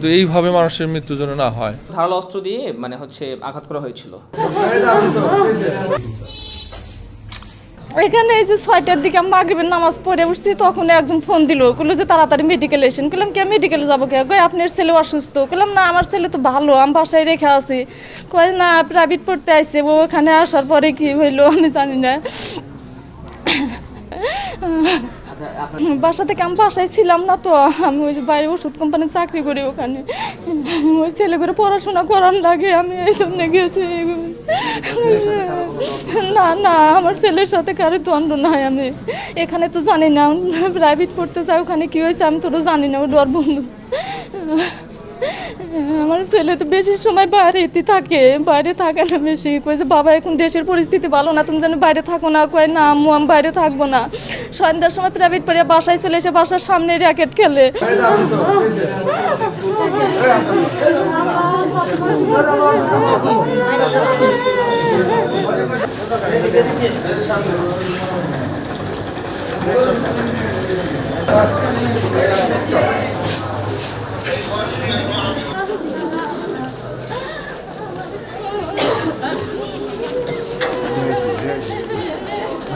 কিন্তু এইভাবে মানুষের মৃত্যু যেন না হয়। ধারালো অস্ত্র দিয়ে মানে হচ্ছে আঘাত করা হয়েছিল। এখানে এই যে ছয়টার দিকে আমি মাগরিবের নামাজ পড়ে উঠছি তখন একজন ফোন দিল বলল যে তাড়াতাড়ি মেডিকেল এসেন। বললাম কে মেডিকেলে যাব কে? কই আপনার ছেলে অসুস্থ। বললাম না আমার ছেলে তো ভালো আমি বাসায় রেখে আছি। কয় না প্রাইভেট পড়তে আসছে ও ওখানে আসার পরে কি হইল আমি জানি না। বাসা থেকে আমি বাসায় ছিলাম না তো আমি ওই বাইরে ওষুধ কোম্পানির চাকরি করি ওখানে। ওই ছেলে করে পড়াশোনা করার লাগে আমি এই জন্য গেছি। না না আমার ছেলের সাথে কারও দ্বন্দ্ব নাই আমি। এখানে তো জানি না প্রাইভেট পড়তে চাই ওখানে কি হয়েছে আমি তোরা জানি না ও ডর বন্ধু। আমার ছেলে তো বেশি সময় বাইরেতে থাকে, বাইরে থাকে না বেশি। কয়েছে বাবা, এখন দেশের পরিস্থিতি ভালো না, তুমি যেন বাইরে থাকো না। কয়, না, আম্মু, আমি বাইরে থাকব না। সন্ধ্যার সময় প্রাইভেট পড়ে বাসায় চলে এসে বাসার সামনে র্যাকেট খেলে।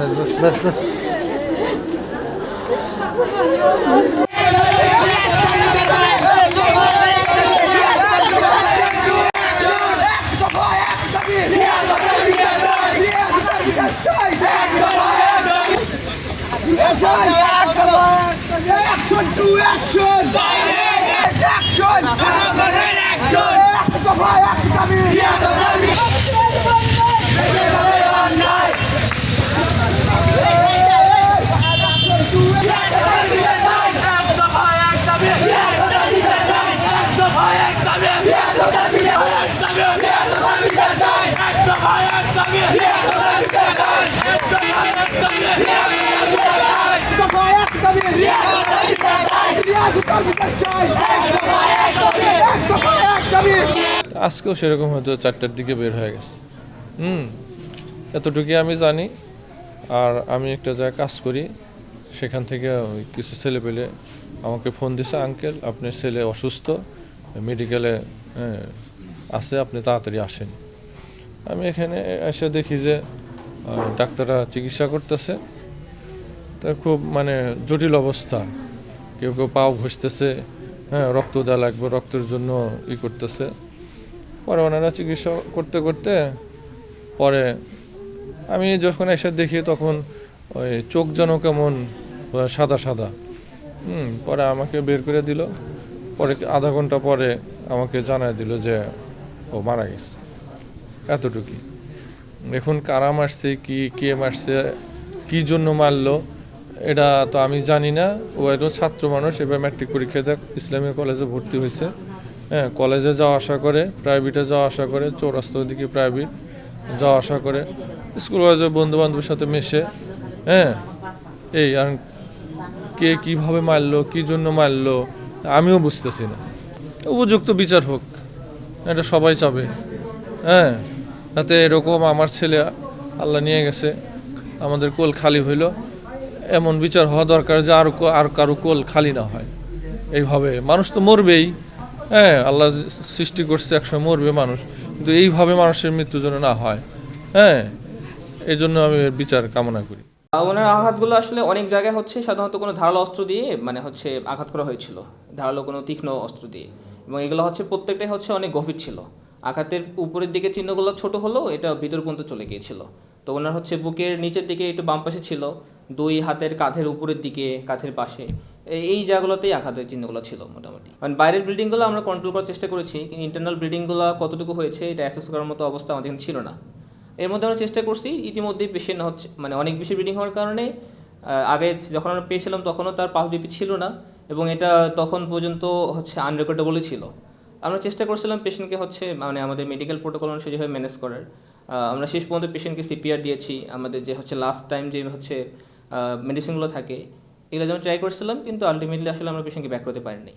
Action to action! Action! Action! আজকেও সেরকম হয়তো চারটার দিকে বের হয়ে গেছে। হুম এতটুকুই আমি জানি। আর আমি একটা জায়গায় কাজ করি সেখান থেকে কিছু ছেলে পেলে আমাকে ফোন দিছে আঙ্কেল আপনার ছেলে অসুস্থ মেডিকেলে হ্যাঁ, আছে আপনি তাড়াতাড়ি আসেন। আমি এখানে এসে দেখি যে ডাক্তাররা চিকিৎসা করতেছে। তা খুব মানে জটিল অবস্থা। কেউ কেউ পাও ঘষতেছে হ্যাঁ রক্ত দেওয়া লাগবে, রক্তের জন্য ই করতেছে। পরে ওনারা চিকিৎসা করতে করতে পরে আমি যখন এসে দেখি তখন ওই চোখ যেন কেমন সাদা সাদা। হুম, পরে আমাকে বের করে দিল। পরে আধা ঘণ্টা পরে আমাকে জানায় দিল যে ও মারা গেছে। এতটুকুই। এখন কারা মারছে কি, কে মারছে, কি জন্য মারলো, এটা তো আমি জানি না। ও একজন ছাত্র মানুষ, এবার ম্যাট্রিক পরীক্ষা দেখ, ইসলামী কলেজে ভর্তি হয়েছে। হ্যাঁ কলেজে যাওয়া আসা করে প্রাইভেটে যাওয়া আসা করে চৌরাস্তার দিকে প্রাইভেট যাওয়া আসা করে। স্কুল কলেজে বন্ধু বান্ধবের সাথে মেশে হ্যাঁ এই আর কে কীভাবে মারলো, কি জন্য মারলো, আমিও বুঝতেছি না। উপযুক্ত বিচার হোক, এটা সবাই চাবে। হ্যাঁ। যাতে এরকম আমার ছেলে আল্লাহ নিয়ে গেছে, আমাদের কোল খালি হইল। এমন বিচার হওয়া দরকার যে আর আর কারও কোল খালি না হয়। এইভাবে মানুষ তো মরবেই। হ্যাঁ আল্লাহ সৃষ্টি করছে, একসময় মরবে মানুষ। কিন্তু এইভাবে মানুষের মৃত্যু যেন না হয়। হ্যাঁ এই জন্য আমি বিচার কামনা করি। ওনার আঘাতগুলো আসলে অনেক জায়গায় হচ্ছে, সাধারণত কোনো ধারালো অস্ত্র দিয়ে মানে হচ্ছে আঘাত করা হয়েছিল। ধারালো কোনো তীক্ষ্ণ অস্ত্র দিয়ে। এবং এগুলো হচ্ছে প্রত্যেকটাই হচ্ছে অনেক গভীর ছিল। আঘাতের উপরের দিকে চিহ্নগুলো ছোট হলেও এটা ভিতর পর্যন্ত চলে গিয়েছিল। তো ওনার হচ্ছে বুকের নিচের দিকে একটু বাম পাশে ছিল, দুই হাতের কাঁধের উপরের দিকে, কাঁধের পাশে। এই- জায়গাগুলোতেই আঘাতের চিহ্নগুলো ছিল মোটামুটি। মানে বাইরের বিল্ডিংগুলো আমরা কন্ট্রোল করার চেষ্টা করেছি ইন্টারনাল বিল্ডিংগুলো কতটুকু হয়েছে, এটা অ্যাসেস করার মতো অবস্থা আমাদের ছিল না। এর মধ্যে আমরা চেষ্টা করছি, ইতিমধ্যেই পেশেন্ট হচ্ছে মানে অনেক বেশি ব্লিডিং হওয়ার কারণে আগে যখন আমরা পেয়েছিলাম তখনও তার পাস বিপি ছিল না, এবং এটা তখন পর্যন্ত হচ্ছে আনরেকর্ডেবলই ছিল। আমরা চেষ্টা করছিলাম পেশেন্টকে হচ্ছে মানে আমাদের মেডিকেল প্রোটোকল অনুসারে যেভাবে ম্যানেজ করার। আমরা শেষ পর্যন্ত পেশেন্টকে সিপিআর দিয়েছি, আমাদের যে হচ্ছে লাস্ট টাইম যে হচ্ছে মেডিসিনগুলো থাকে, এগুলো যেমন ট্রাই করছিলাম, কিন্তু আলটিমেটলি আসলে আমরা পেশেন্টকে ব্যাক করতে পারিনি।